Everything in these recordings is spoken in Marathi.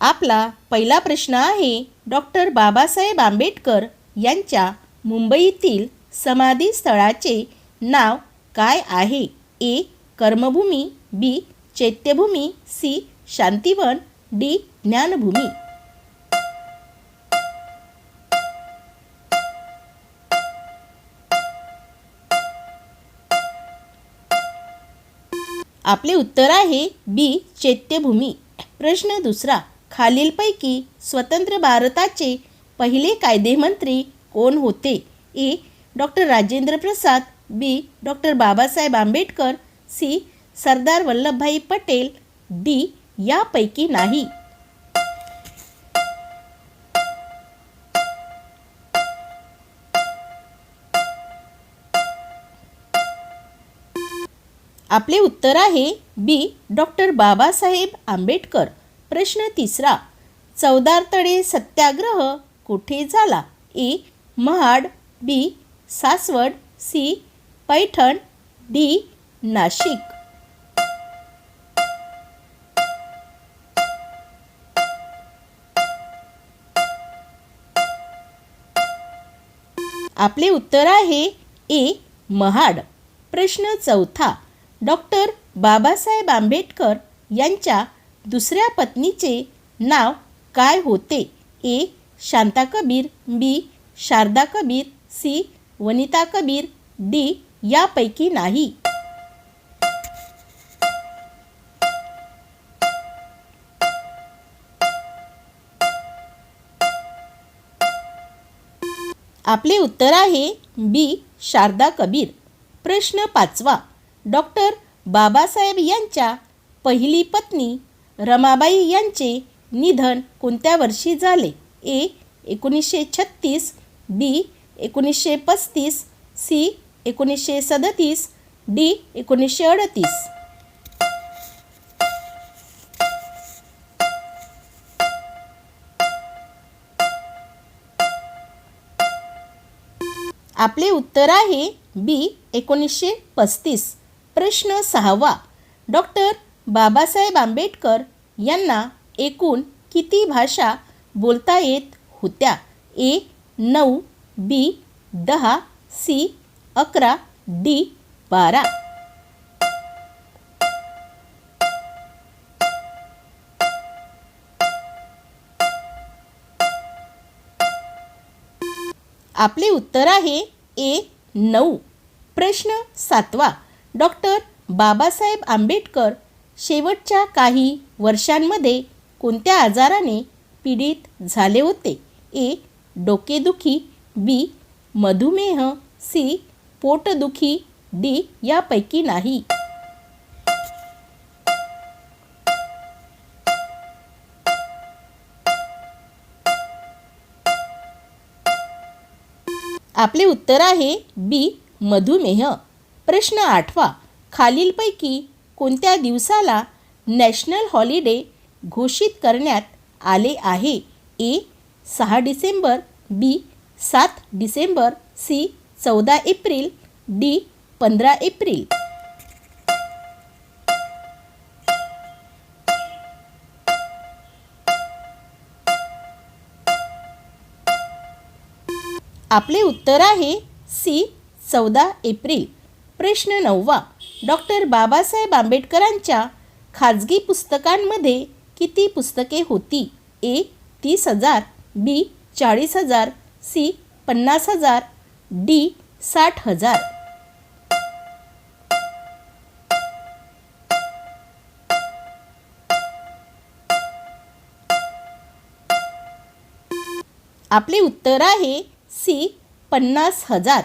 आपला पहिला प्रश्न आहे डॉक्टर बाबासाहेब आंबेडकर यांच्या मुंबईतील समाधी स्थळाचे नाव काय आहे? A. Karmabhumi B. Chaityabhumi C. Shantivan D. Dnyanbhumi. आपले उत्तर आहे बी. चैत्यभूमी. प्रश्न दुसरा. खालीलपैकी स्वतंत्र भारताचे पहिले कायदेमंत्री कोण होते? A. Doctor Rajendra Prasad B. Doctor Babasaheb Ambedkar C. Sardar Vallabhbhai Patel D. यापैकी नाही. आपले उत्तर आहे बी. डॉक्टर बाबासाहेब आंबेडकर. प्रश्न तिसरा. चौदारतळे सत्याग्रह कुठे झाला? A. Mahad B. Saswad C. Paithan D. Nashik. आपले उत्तर आहे ए. महाड. प्रश्न चौथा. डॉक्टर बाबासाहेब आंबेडकर यांच्या दुसऱ्या पत्नीचे नाव काय होते? A. Shanta Kabir B. Sharda Kabir C. Vanita Kabir D. यापैकी नाही. आपले उत्तर आहे बी. शारदा कबीर. प्रश्न पाचवा. डॉक्टर बाबासाहेब यांच्या पहिली पत्नी रमाबाई यांचे निधन कोणत्या वर्षी झाले? ए एकोणीसशे छत्तीस बी एकोणीसशे पस्तीस सी एकोणीसशे सदतीस डी एकोणीसशे अडतीस. आपले उत्तर आहे बी एकोणीसशे पस्तीस. प्रश्न सहावा. डॉक्टर बाबासाहेब आंबेडकर यांना एकूण किती भाषा बोलता येत होत्या? ए नऊ बी दहा सी अकरा डी बारा. आपले उत्तर आहे ए नऊ. प्रश्न सातवा. डॉक्टर बाबासाहेब आंबेडकर शेवटच्या काही वर्षांमध्ये कोणत्या आजाराने पीडित झाले होते? ए. डोकेदुखी बी. मधुमेह सी. पोटदुखी डी. यापैकी नाही. आपले उत्तर आहे बी. मधुमेह. प्रश्न आठवा. खालीलपैकी कोणत्या दिवसाला नॅशनल हॉलिडे घोषित करण्यात आले आहे? ए सहा डिसेंबर बी सात डिसेंबर सी चौदा एप्रिल डी पंधरा एप्रिल. आपले उत्तर आहे सी चौदा एप्रिल. प्रश्न नववा. डॉक्टर बाबासाहेब आंबेडकरांच्या खाजगी पुस्तकांमध्ये किती पुस्तके होती? ए तीस हजार बी चाळीस हजार सी पन्नास हजार डी साठ हजार. आपले उत्तर आहे सी पन्नास हजार.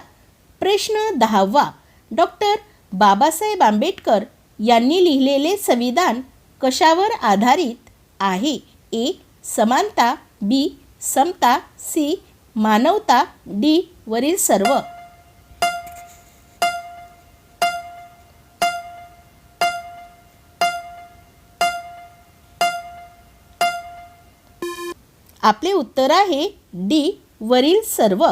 प्रश्न दहावा. डॉक्टर बाबासाहेब आंबेडकर यांनी लिहिलेले संविधान कशावर आधारित आहे? ए. समानता बी. समता सी. मानवता डी. वरील सर्व. आपले उत्तर आहे डी. वरील सर्व.